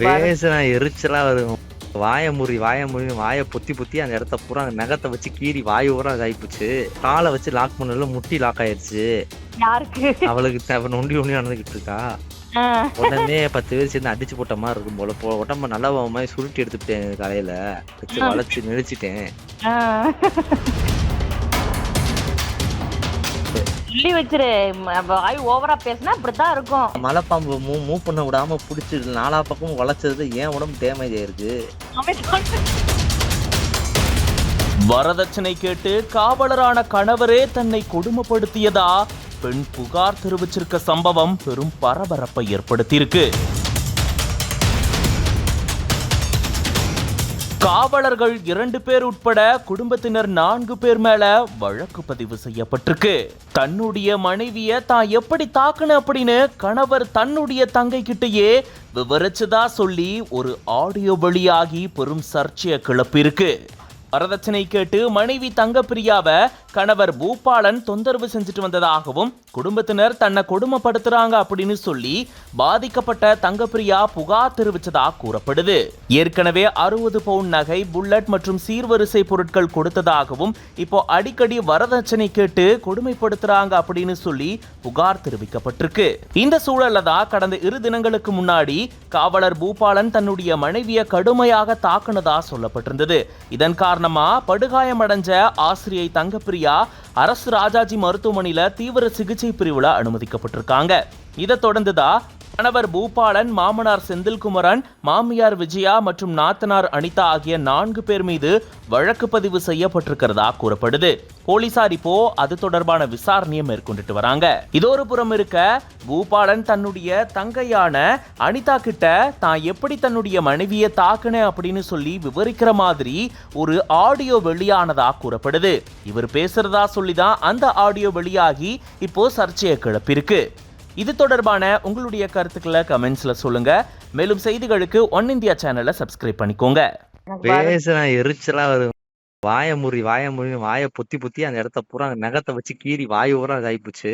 பேசுனா எரிச்சலா வரும். வாய முறி வாய முறி வாய பொத்தி பொத்தி அந்த இடத்த பூரா நகத்தை வச்சு கீறி வாய் பூரா இதாயிப்போச்சு. காலை வச்சு லாக் பண்ணல முட்டி லாக் ஆயிருச்சு யாருக்கு? அவளுக்கு தேவை நொண்டி நொண்டி நடந்துகிட்டு இருக்கா. உடனே பத்து பேர் சேர்ந்து அடிச்சு போட்ட மாதிரி இருக்கும் போல. போ உடம்ப நல்லா மாதிரி சுருட்டி எடுத்துட்டேன் காலையில வச்சு. வளைச்சு நெளிச்சிட்டேன் சொல்லி வச்சிரு. ம- வாய் ஓவரா பேசினா இப்படித்தான் இருக்கும். மலைப்பாம்பு மூவ் மூவ் பண்ண விடாம புடிச்சு நாலா பக்கமும் வளைச்சது ஏன் உடம்பு டேமேஜ் ஆயிருக்கு? வரதட்சணை கேட்டு காவலரான கணவரே தன்னை கொடுமைப்படுத்தியதா? பெண் புகார் தெரிவிச்சிருக்க சம்பவம் பெரும் பரபரப்பை ஏற்படுத்தியிருக்கு. காவலர்கள் இரண்டு பேர் உட்பட குடும்பத்தினர் நான்கு பேர் மேல வழக்கு பதிவு செய்யப்பட்டிருக்கு. தன்னுடைய மனைவிய தான் எப்படி தாக்குன அப்படின்னு கணவர் தன்னுடைய தங்கை கிட்டயே விவரிச்சதா சொல்லி ஒரு ஆடியோ வெளியாகி பெரும் சர்ச்சையை கிளப்பியிருக்கு. வரதட்சணை கேட்டு மனைவி தங்கப்பிரியாவை கணவர் பூபாலன் தொந்தரவு செஞ்சுட்டு வந்ததாகவும் குடும்பத்தினர் தன்னை கொடுமைப்படுத்துறாங்க அப்படின்னு சொல்லி பாதிக்கப்பட்ட தங்கப்பிரியா புகார் தெரிவிச்சதா கூறப்படுது. ஏற்கனவே அறுபது பவுன் நகை புல்லட் மற்றும் சீர்வரிசை பொருட்கள் கொடுத்ததாகவும் இப்போ அடிக்கடி வரதட்சணை கேட்டு கொடுமைப்படுத்துறாங்க அப்படின்னு சொல்லி புகார் தெரிவிக்கப்பட்டிருக்கு. இந்த சூழல்ல தான் கடந்த இரு தினங்களுக்கு முன்னாடி காவலர் பூபாலன் தன்னுடைய மனைவியை கடுமையாக தாக்குனதா சொல்லப்பட்டிருந்தது. இதன் காரணமா படுகாயமடைஞ்ச ஆசிரியை தங்கப்பிரியா அரசு ராஜாஜி மருத்துவமனையில் தீவிர சிகிச்சை பிரிவுல அனுமதிக்கப்பட்டிருக்காங்க. இதை தொடர்ந்துதான் கணவர் பூபாலன் மாமனார் செந்தில்குமரன் மாமியார் விஜயா மற்றும் நாத்தனார் அனிதா ஆகிய நான்கு பேர் மீது வழக்கு பதிவு செய்யப்பட்டிருக்கிறதா கூறப்படுது. போலீசார் இப்போ அது தொடர்பான விசாரணையை மேற்கொண்டுட்டு வராங்க. இதொரு புறம் இருக்க பூபாலன் தன்னுடைய தங்கையான அனிதா கிட்ட தான் எப்படி தன்னுடைய மனைவியை தாக்கினேன் அப்படின்னு சொல்லி விவரிக்கிற மாதிரி ஒரு ஆடியோ வெளியானதா கூறப்படுது. இவர் பேசுறதா சொல்லி தான் அந்த ஆடியோ வெளியாகி இப்போ சர்ச்சையை கிளப்பியிருக்கு. இது தொடர்பான உங்களுடைய கருத்துக்களை கமெண்ட்ஸ்ல சொல்லுங்க. மேலும் செய்திகளுக்கு ஒன் இந்தியா சேனலை சப்ஸ்கிரைப் பண்ணிக்கோங்க. பேசுனா எரிச்சலா வரும் வாய முறி வாய முறி வாய பொத்தி பொத்தி அந்த இடத்த பூரா நகத்தை வச்சு கீறி வாய் பூரா இதாயிப்போச்சு.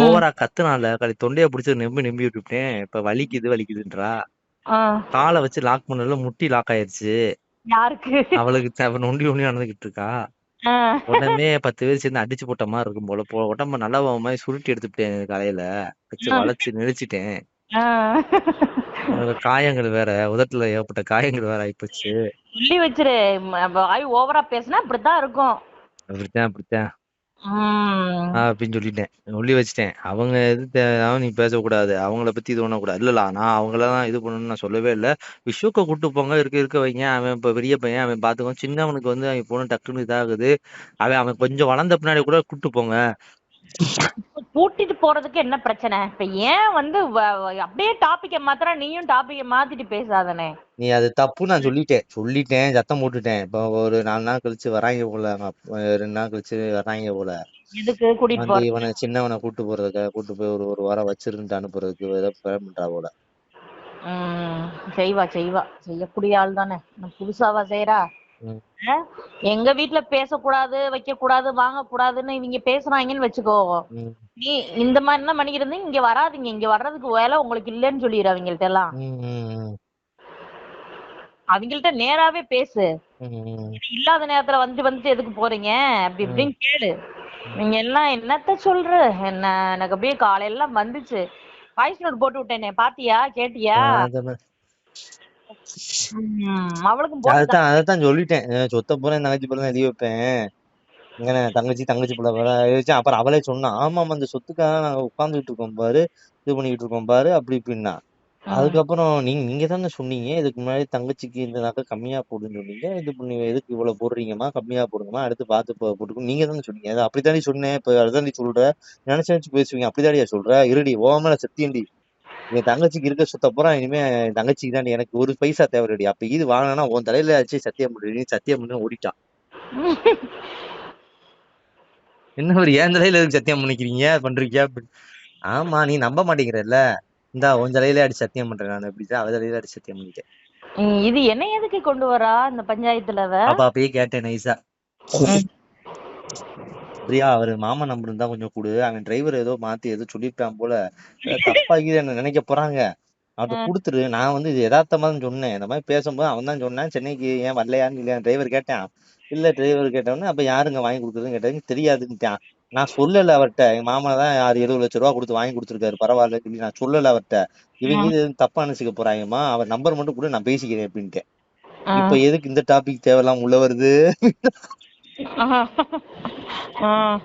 ஓவரா கத்துனால கழி தொண்டைய பிடிச்சி நெம்பி நெம்பி விட்டுட்டேன் இப்ப வலிக்குது வலிக்குதுன்றா. காலை வச்சு லாக் பண்ணல முட்டி லாக் ஆயிருச்சு. யாருக்கு? அவளுக்கு தேவை நொண்டி நொண்டி நடந்துகிட்டு இருக்கா. ஆ. உடனே பத்து பேர் சேர்ந்து அடிச்சு போட்ட மாதிரி இருக்கும் போல. போ உடம்ப நல்லா மாதிரி சுருட்டி எடுத்துட்டேன் காலையில. வச்சு ஆ. வளைச்சு நெளிச்சிட்டேன். ஆ. காயங்கள் வேற உதட்டுல ஏற்பட்ட காயங்கள் வேற ஆயிப்போச்சு. சொல்லி வச்சிரு. ம- வாய் ஓவரா பேசினா இப்படித்தான் இருக்கும். அப்படித்தான் அப்படித்தான். அப்படின்னு சொல்லிட்டேன். சொல்லி வச்சுட்டேன். அவங்க எது தேவையானது நீ பேசக்கூடாது. அவங்கள பத்தி இது பண்ணக்கூடாது. இல்ல நான் அவங்களதான் இது பண்ணணும்னு நான் சொல்லவே இல்லை. விஸ்வக்க கூட்டு போங்க. இருக்க இருக்க வைங்க. அவன் இப்ப பெரிய பையன். அவன் பாத்துக்கோ. சின்னவனுக்கு வந்து அவன் பொண்ணு டக்குன்னு இதாகுது. அவன் அவன் கொஞ்சம் வளர்ந்த பின்னாடி கூட கூட்டு போங்க. கூட்டிட்டு போறதுக்கு என்ன பிரச்சனை? இப்ப ஏன் வந்து அப்படியே டாபிக்க மாத்திர நீயும் டாபிக்க மாத்திட்டு பேசாதனே. நீ அது தப்பு நான் சொல்லிட்டேன். சொல்லிட்டேன் சத்தம் போட்டுட்டேன். இப்போ ஒரு நாலு நாள் கழிச்சு வராங்க போல ரெண்டு நாள் கழிச்சு வராங்க போல. எதுக்கு கூட்டிட்டு போற? இவனை சின்னவனை கூட்டு போறதுக்கு கூட்டு போய் ஒரு ஒரு வாரம் வச்சிருந்து அனுப்புறதுக்கு ஏதோ பிளான் பண்றா போல. செய்வா செய்வா. செய்யக்கூடிய ஆள் தானே புதுசாவா செய்யறா? எங்க வீட்டுல பேசக்கூடாது வைக்க கூடாது வாங்க கூடாதுன்னு இவங்க பேசுறாங்கன்னு வச்சுக்கோ. நீ இந்த மாதிரி எல்லாம் பண்ணிக்கிறது இங்க வராதீங்க. இங்க வர்றதுக்கு வேலை உங்களுக்கு இல்லைன்னு சொல்லிடு அவங்கள்ட்ட எல்லாம். அவங்கள்ட்ட நேராவே பேசு. இல்லாத நேரத்துல வந்து வந்துட்டு எதுக்கு போறீங்க? அப்படி இப்படின்னு கேளு. நீங்க எல்லாம் என்னத்த சொல்ற? என்ன எனக்கு அப்படியே காலையெல்லாம் வந்துச்சு. வாய்ஸ் நோட் போட்டு விட்டேனே. பாத்தியா? கேட்டியா? அவளுக்கும் அதைத்தான் அதைத்தான் சொல்லிட்டேன். சொத்த பூரா என் தங்கச்சி பூரா எழுதி வைப்பேன். இங்கன தங்கச்சி தங்கச்சி பிள்ளை எழுதிச்சேன் அப்புறம் அவளே சொன்னா ஆமாம் அந்த சொத்துக்காக நாங்க உட்கார்ந்துட்டு இருக்கோம் பாரு இது பண்ணிட்டு இருக்கோம் பாரு அப்படி இப்படின்னா. அதுக்கப்புறம் நீங்க நீங்க தானே சொன்னீங்க இதுக்கு முன்னாடி தங்கச்சிக்கு இந்த நகை கம்மியா போடுன்னு சொன்னீங்க இது பண்ணி எதுக்கு இவ்வளவு போடுறீங்கம்மா கம்மியா போடுங்கம்மா அடுத்து பார்த்து போ- போட்டுக்கோ. நீங்க தானே சொன்னீங்க. அது அப்படித்தாண்டி சொன்னேன் இப்ப அதுதாண்டி சொல்ற நினைச்சு நினைச்சு பேசுவீங்க அப்படிதாடியா சொல்ற இருடி ஓ மேல சத்தியண்டி என் தங்கச்சிக்கு இருக்க சொத்த பூரா இனிமே என் தங்கச்சிக்கு தாண்டி எனக்கு ஒரு பைசா தேவையடி அப்ப இது வாங்கினா உன் தலையில ஆச்சு சத்தியம் பண்ணி சத்தியம் பண்ணி ஓடிட்டான். என்ன ஒரு ஏன் தலையில எதுக்கு சத்தியம் பண்ணிக்கிறீங்க பண்றீங்க? ஆமா நீ நம்ப மாட்டேங்கிறல்ல. இந்தா உன் தலையில அடி சத்தியம் பண்றேன் நான். இப்படிதான் அவ தலையில அடி சத்தியம் பண்ணிட்டேன். இது என்ன எதுக்கு கொண்டு வரா இந்த பஞ்சாயத்துல அவ? அப்ப அப்பயே கேட்டேன் ம். பிரியா அவரு மாமா நம்பர் இருந்தா கொஞ்சம் கொடு. அவன் டிரைவர் ஏதோ மாத்தி ஏதோ சொல்லியிருப்பான் போல. தப்பா என்ன நினைக்க போறாங்க? அவர்ட்ட குடுத்துரு. நான் வந்து இது யதார்த்தமா தான் சொன்னேன். இந்த மாதிரி பேசும்போது அவன் தான் சொன்னான். சென்னைக்கு ஏன் வரலையான்னு இல்லையா? டிரைவர் கேட்டேன். இல்ல டிரைவர் கேட்டவொடனே அப்ப யாருங்க வாங்கி கொடுக்குறதுன்னு கேட்டதுக்கு தெரியாதுன்னுட்டான் நான் சொல்லல அவர்ட்ட எங்க மாமா தான் ஆறு எழுபது லட்ச ரூபா கொடுத்து வாங்கி கொடுத்துருக்காரு. பரவாயில்ல சொல்லி நான் சொல்லல அவர்ட்ட இவங்க இது தப்பா நினைச்சுக்க போறாங்கம்மா? அவர் நம்பர் மட்டும் கூட நான் பேசிக்கிறேன் அப்படின்ட்டு. இப்ப எதுக்கு இந்த டாபிக் தேவையில்லாம உள்ள வருது.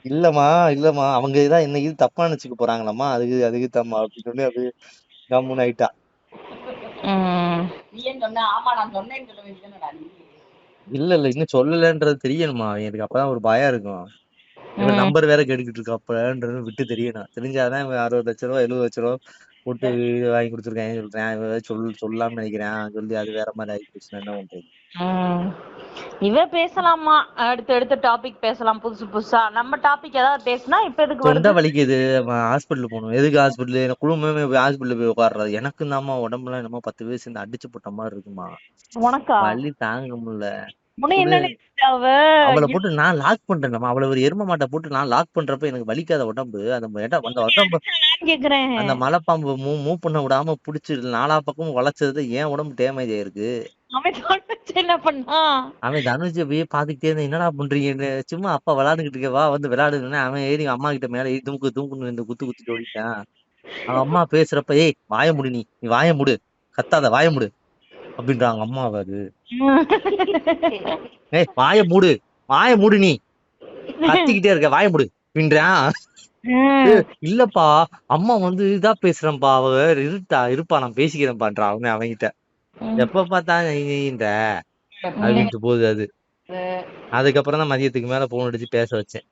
இல்லம்மா இல்லம்மா. அவங்க தான் என்ன இது தப்பா நினைச்சுக்க போறாங்களாம்மா. அதுக்கு அதுக்கு தம்மா அப்படின்னு சொல்லி அது கம்முன்னு ஆயிட்டா. இல்ல இல்ல. இன்னும் சொல்லலன்றது தெரியணுமா எனக்கு அப்பதான் ஒரு பயம் இருக்கும். இவன் நம்பர் வேற கேட்டுக்கிட்டு இருக்காப்பன்றது விட்டு தெரியணும் தெரிஞ்சாதான் இவன் அறுபது லட்ச ரூபா எழுபது லட்ச ரூபா போட்டு வீடு வாங்கி கொடுத்துருக்கேன் சொல்றேன். சொல் சொல்லாம நினைக்கிறேன். சொல்லி அது வேற மாதிரி ஆகி போச்சுன்னா என்ன பண்றது. இவ பேசலாமா? அடுத்து அடுத்த டாபிக் பேசலாம் புதுசு புதுசா. நம்ம டாபிக் ஏதாவது பேசினா இப்ப எதுக்கு வருது? வலிக்குது ஹாஸ்பிட்டல் போகணும். எதுக்கு ஹாஸ்பிட்டல் எனக்கு குடும்பமே போய் ஹாஸ்பிட்டல் போய் உட்காடுறது எனக்கு தாம்மா உடம்புலாம் என்னமோ பத்து வயசு சேர்ந்து அடிச்சு போட்ட மாதிரி இருக்குமா? உனக்கா? வலி தாங்க முடியல. அவளை போட்டு நான் லாக் பண்றேன் அவளை ஒரு எரும மாட்டை போட்டு நான் லாக் பண்றப்ப எனக்கு வலிக்காத உடம்பு. அந்த அந்த உடம்பு அந்த மலைப்பாம்பு மூவ் மூவ் பண்ண விடாம புடிச்சு நாலா பக்கமும் வளைச்சது ஏன் உடம்பு டேமேஜ் ஆயிருக்கு? அவன் தனுஷ் அப்படியே பாத்துக்கிட்டே இருந்தா என்னடா பண்றீங்கன்னு சும்மா அப்பா விளையாண்டுகிட்டு இருக்க வா வந்து விளையாடுன்னு அவன் ஏறி அம்மா கிட்ட மேல ஏறி தூக்கு தூக்குன்னு இந்த குத்து குத்தி ஓடிட்டான் அவன் அம்மா பேசுறப்ப ஏய் வாய முடி நீ நீ வாய முடு கத்தாத வாய முடு அப்படின்றாங்க அம்மா அது ஏய் வாய மூடு வாய மூடு நீ கத்திக்கிட்டே இருக்க வாய மூடு அப்படின்றான். இல்லப்பா அம்மா வந்து இதா பேசுறேன்ப்பா அவ இருட்டா இருப்பா நான் பேசிக்கிறேன்பான்றா அவன் அவன்கிட்ட. எப்ப பார்த்தா இந்த அப்படின்ட்டு போகுது அது. அதுக்கப்புறம் தான் மதியத்துக்கு மேல போன் அடிச்சு பேச வச்சேன்.